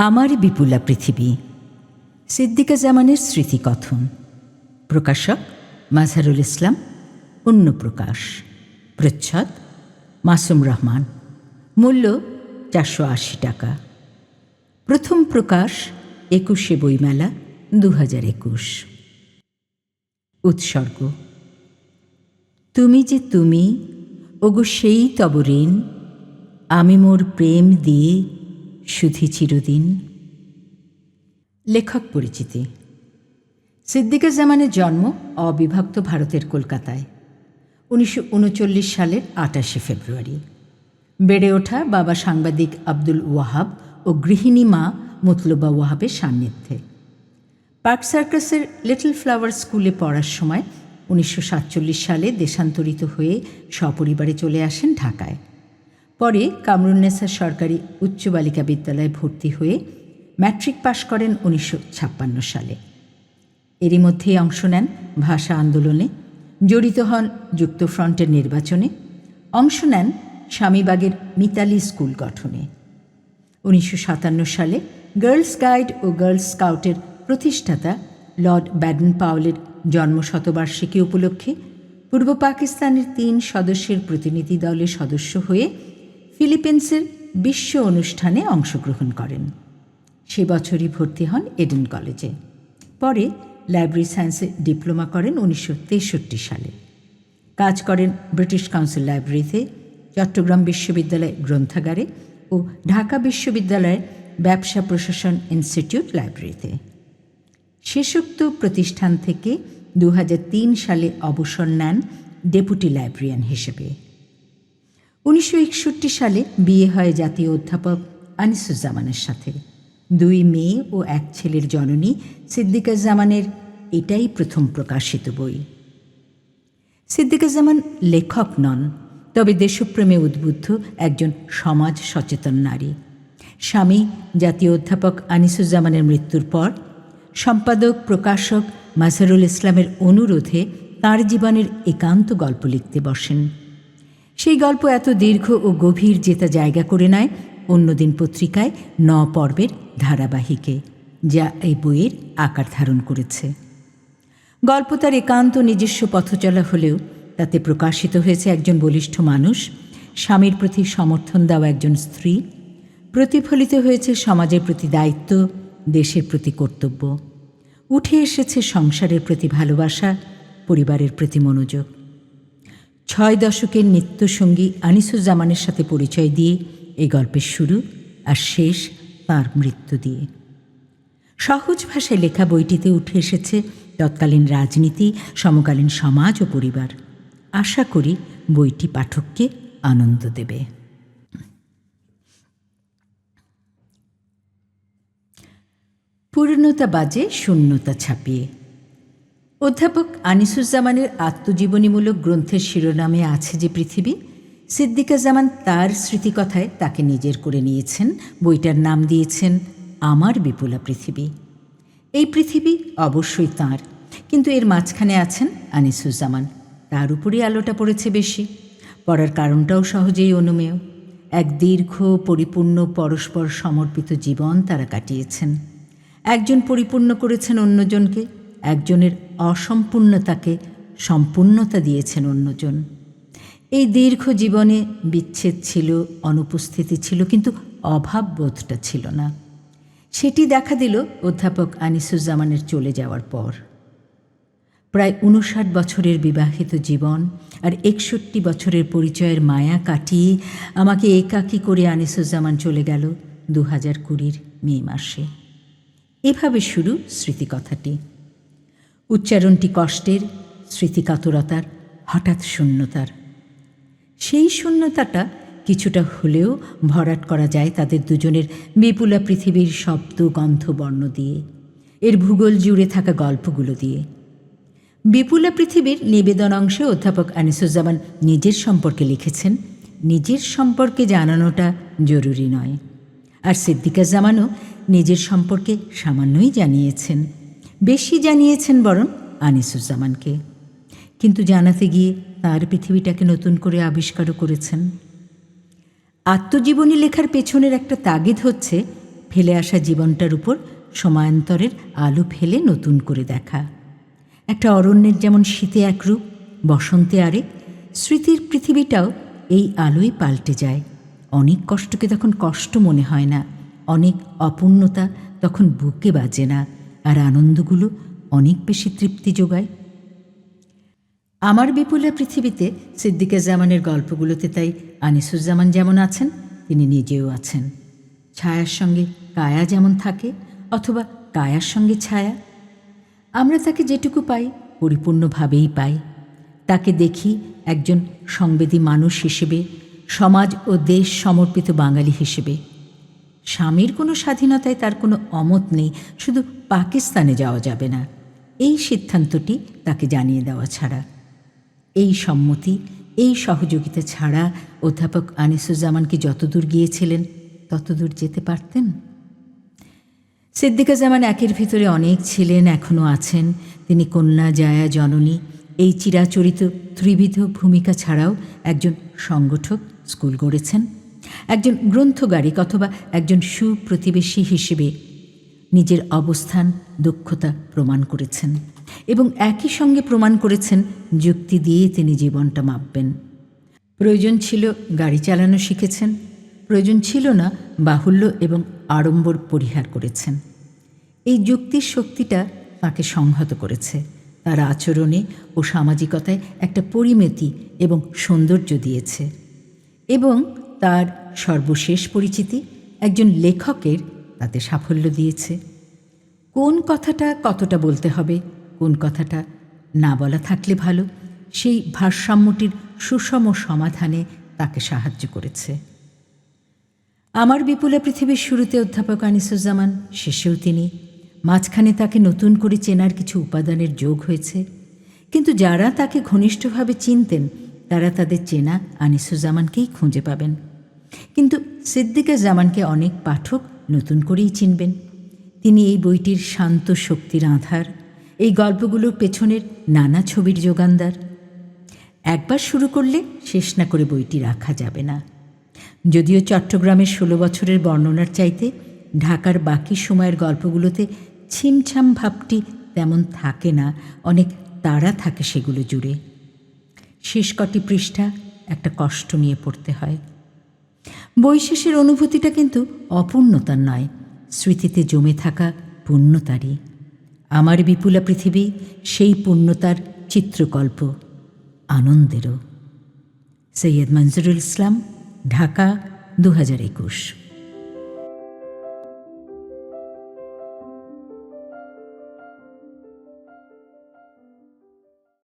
আমার বিপুলা পৃথিবী। সিদ্দিকা জামানের স্মৃতিকথন। প্রকাশক মাজহারুল ইসলাম অন্য প্রকাশ প্রচ্ছদ মাসুম রহমান। মূল্য চারশো আশি টাকা। প্রথম প্রকাশ একুশে বইমেলা দু হাজার একুশ। উৎসর্গ। তুমি যে তুমি, ওগো সেই তব ঋণ আমি মোর প্রেম দিয়ে সুধি চিরদিন। লেখক পরিচিতি। সিদ্দিকা জামানের জন্ম অবিভক্ত ভারতের কলকাতায়। উনিশশো উনচল্লিশ সালের আটাশে ফেব্রুয়ারি। বেড়ে ওঠা বাবা সাংবাদিক আব্দুল ওয়াহাব ও গৃহিণী মা মতলুবা ওয়াহাবের সান্নিধ্যে। পার্ক সার্কাসের লিটল ফ্লাওয়ার স্কুলে পড়ার সময় উনিশশো সাতচল্লিশ সালে দেশান্তরিত হয়ে সপরিবারে চলে আসেন ঢাকায়। পরে কামরুন্নেসা সরকারি উচ্চ বালিকা বিদ্যালয়ে ভর্তি হয়ে ম্যাট্রিক পাশ করেন উনিশশো ছাপ্পান্ন সালে। এরই মধ্যেই অংশ নেন ভাষা আন্দোলনে, জড়িত হন যুক্তফ্রন্টের নির্বাচনে, অংশ নেন স্বামীবাগের মিতালি স্কুল গঠনে। উনিশশো সাতান্ন সালে গার্লস গাইড ও গার্লস স্কাউটের প্রতিষ্ঠাতা লর্ড ব্যাডন পাওয়েলের জন্মশতবার্ষিকী উপলক্ষে পূর্ব পাকিস্তানের তিন সদস্যের প্রতিনিধি দলের সদস্য হয়ে ফিলিপিন্সের বিশ্ব অনুষ্ঠানে অংশগ্রহণ করেন। সে বছরই ভর্তি হন এডেন কলেজে। পরে লাইব্রেরি সায়েন্সে ডিপ্লোমা করেন উনিশশো তেষট্টি সালে। কাজ করেন ব্রিটিশ কাউন্সিল লাইব্রেরিতে, চট্টগ্রাম বিশ্ববিদ্যালয় গ্রন্থাগারে ও ঢাকা বিশ্ববিদ্যালয়ের ব্যবসা প্রশাসন ইনস্টিটিউট লাইব্রেরিতে। শেষোক্ত প্রতিষ্ঠান থেকে দু হাজার তিন সালে অবসর নেন ডেপুটি লাইব্রেরিয়ান হিসেবে। উনিশশো একষট্টি সালে বিয়ে হয় জাতীয় অধ্যাপক আনিসুজ্জামানের সাথে। দুই মেয়ে ও এক ছেলের জননী সিদ্দিকাজ্জামানের এটাই প্রথম প্রকাশিত বই। সিদ্দিকাজ্জামান লেখক নন, তবে দেশপ্রেমে উদ্বুদ্ধ একজন সমাজ সচেতন নারী। স্বামী জাতীয় অধ্যাপক আনিসুজ্জামানের মৃত্যুর পর সম্পাদক প্রকাশক মাজহারুল ইসলামের অনুরোধে তার জীবনের একান্ত গল্প লিখতে বসেন। সেই গল্প এত দীর্ঘ ও গভীর যেটা জায়গা করে নেয় অন্যদিন পত্রিকায় ন পর্বের ধারাবাহিকে, যা এই বইয়ের আকার ধারণ করেছে। গল্প তার একান্ত নিজস্ব পথচলা হলেও তাতে প্রকাশিত হয়েছে একজন বলিষ্ঠ মানুষ, স্বামীর প্রতি সমর্থন দেওয়া একজন স্ত্রী, প্রতিফলিত হয়েছে সমাজের প্রতি দায়িত্ব, দেশের প্রতি কর্তব্য। উঠে এসেছে সংসারের প্রতি ভালোবাসা, পরিবারের প্রতি মনোযোগ। ছয় দশকের নিত্যসঙ্গী আনিসুজ্জামানের সাথে পরিচয় দিয়ে এই গল্পের শুরু আর শেষ তার মৃত্যু দিয়ে। সহজ ভাষায় লেখা বইটিতে উঠে এসেছে তৎকালীন রাজনীতি, সমকালীন সমাজ ও পরিবার। আশা করি বইটি পাঠককে আনন্দ দেবে। পূর্ণতা বাজে, শূন্যতা ছাপিয়ে। অধ্যাপক আনিসুজ্জামানের আত্মজীবনীমূলক গ্রন্থের শিরোনামে আছে যে পৃথিবী সিদ্দিকা জামান তার স্মৃতিকথায় তাকে নিজের করে নিয়েছেন, বইটার নাম দিয়েছেন, আমার বিপুলা পৃথিবী। এই পৃথিবী অবশ্যই তাঁর, কিন্তু এর মাঝখানে আছেন আনিসুজ্জামান। তার উপরই আলোটা পড়েছে বেশি। পড়ার কারণটাও সহজেই অনুমেয়। এক দীর্ঘ, পরিপূর্ণ, পরস্পর সমর্পিত জীবন তারা কাটিয়েছেন। একজন পরিপূর্ণ করেছেন অন্যজনকে একজনের অসম্পূর্ণতাকে সম্পূর্ণতা দিয়েছেন অন্যজন। এই দীর্ঘ জীবনে বিচ্ছেদ ছিল, অনুপস্থিতি ছিল, কিন্তু অভাব বোধটা ছিল না। সেটি দেখা দিল অধ্যাপক আনিসুজ্জামানের চলে যাওয়ার পর। প্রায় উনষাট বছরের বিবাহিত জীবন আর একষট্টি বছরের পরিচয়ের মায়া কাটিয়ে আমাকে একাকী করে আনিসুজ্জামান চলে গেল দু হাজার কুড়ির মে মাসে। এভাবে শুরু স্মৃতিকথাটি। উচ্চারণটি কষ্টের, স্মৃতিকাতরতার, হঠাৎ শূন্যতার। সেই শূন্যতাটা কিছুটা হলেও ভরাট করা যায় তাদের দুজনের বিপুলা পৃথিবীর শব্দ, গন্ধ, বর্ণ দিয়ে, এর ভূগোল জুড়ে থাকা গল্পগুলো দিয়ে। বিপুলা পৃথিবীর নিবেদন অংশে অধ্যাপক আনিসুজ্জামান নিজের সম্পর্কে লিখেছেন, নিজের সম্পর্কে জানানোটা জরুরি নয়। আর সিদ্দিকা জামানও নিজের সম্পর্কে সামান্যই জানিয়েছেন। বেশি জানিয়েছেন বরং আনিসুজ্জামানকে। কিন্তু জানাতে গিয়ে তার পৃথিবীটাকে নতুন করে আবিষ্কারও করেছেন। আত্মজীবনী লেখার পেছনের একটা তাগিদ হচ্ছে ফেলে আসা জীবনটার উপর সময়ান্তরের আলো ফেলে নতুন করে দেখা। একটা অরণ্যের যেমন শীতে একরূপ বসন্তে আরেক, স্মৃতির পৃথিবীটাও এই আলোই পাল্টে যায়। অনেক কষ্টকে তখন কষ্ট মনে হয় না, অনেক অপূর্ণতা তখন বুকে বাজে না। আনন্দগুলো অনেক বেশি তৃপ্তি যোগায়। আমার বিপুলা পৃথিবীতে সিদ্দিকা জামানের গল্পগুলোতে তাই আনিসুজ্জামান যেমন আছেন, তিনি নিজেও আছেন। ছায়ার সঙ্গে কায়া যেমন থাকে অথবা কায়ার সঙ্গে ছায়া। আমরা তাকে যেটুকু পাই, পরিপূর্ণভাবেই পাই। তাকে দেখি একজন সংবেদী মানুষ হিসেবে, সমাজ ও দেশ সমর্পিত বাঙালি হিসেবে। স্বামীর কোনো স্বাধীনতায় তার কোনো অমত নেই, শুধু পাকিস্তানে যাওয়া যাবে না। এই সিদ্ধান্তটি তাকে জানিয়ে দেওয়া ছাড়া। এই সম্মতি, এই সহযোগিতা ছাড়া অধ্যাপক আনিসুজ্জামান কি যতদূর গিয়েছিলেন, ততদূর যেতে পারতেন? সিদ্দিকা জামান একের ভিতরে অনেক ছিলেন এখনও আছেন। তিনি কন্যা, জায়া, জননী, এই চিরাচরিত ত্রিবিধ ভূমিকা ছাড়াও একজন সংগঠক স্কুল গড়েছেন। একজন গ্রন্থগারিক অথবা একজন সুপ্রতিবেশী হিসেবে নিজের অবস্থান, দক্ষতা প্রমাণ করেছেন এবং একই সঙ্গে প্রমাণ করেছেন যুক্তি দিয়ে তিনি জীবনটা মাপবেন। প্রয়োজন ছিল গাড়ি চালানো শিখেছেন, প্রয়োজন ছিল না বাহুল্য এবং আড়ম্বর পরিহার করেছেন। এই যুক্তির শক্তিটা তাকে সংহত করেছে। তার আচরণে ও সামাজিকতায় একটা পরিমিতি এবং সৌন্দর্য দিয়েছে। এবং তার সর্বশেষ পরিচিতি একজন লেখকের তাতে সাফল্য দিয়েছে। কোন কথাটা কতটা বলতে হবে, কোন কথাটা না বলা থাকলে ভালো, সেই ভারসাম্যটির সুষম সমাধানে তাকে সাহায্য করেছে। আমার বিপুলা পৃথিবীর শুরুতে অধ্যাপক আনিসুজ্জামান, শেষেও তিনি। মাঝখানে তাকে নতুন করে চেনার কিছু উপাদানের যোগ হয়েছে। কিন্তু যারা তাকে ঘনিষ্ঠভাবে চিনতেন, তারা তাদের চেনা আনিসুজ্জামানকেই খুঁজে পাবেন। কিন্তু জামানকে অনেক পাঠক নতুন করেই চিনবেন। তিনি এই বইটির শান্ত শক্তির আধার, এই গল্পগুলোর পেছনের নানা ছবির যোগানদার। একবার শুরু করলে শেষ না করে বইটি রাখা যাবে না। যদিও চট্টগ্রামের ষোলো বছরের বর্ণনার চাইতে ঢাকার বাকি সময়ের গল্পগুলোতে ছিমছাম ভাবটি তেমন থাকে না, অনেক তাড়া থাকে সেগুলো জুড়ে। শেষ কটি পৃষ্ঠা একটা কষ্ট নিয়ে পড়তে হয়। বই শেষের অনুভূতিটা কিন্তু অপূর্ণতার নয়। স্মৃতিতে জমে থাকা পূর্ণতারই। আমার বিপুলা পৃথিবী সেই পূর্ণতার চিত্রকল্প, আনন্দেরও। সৈয়দ মঞ্জুরুল ইসলাম, ঢাকা দু হাজার একুশ।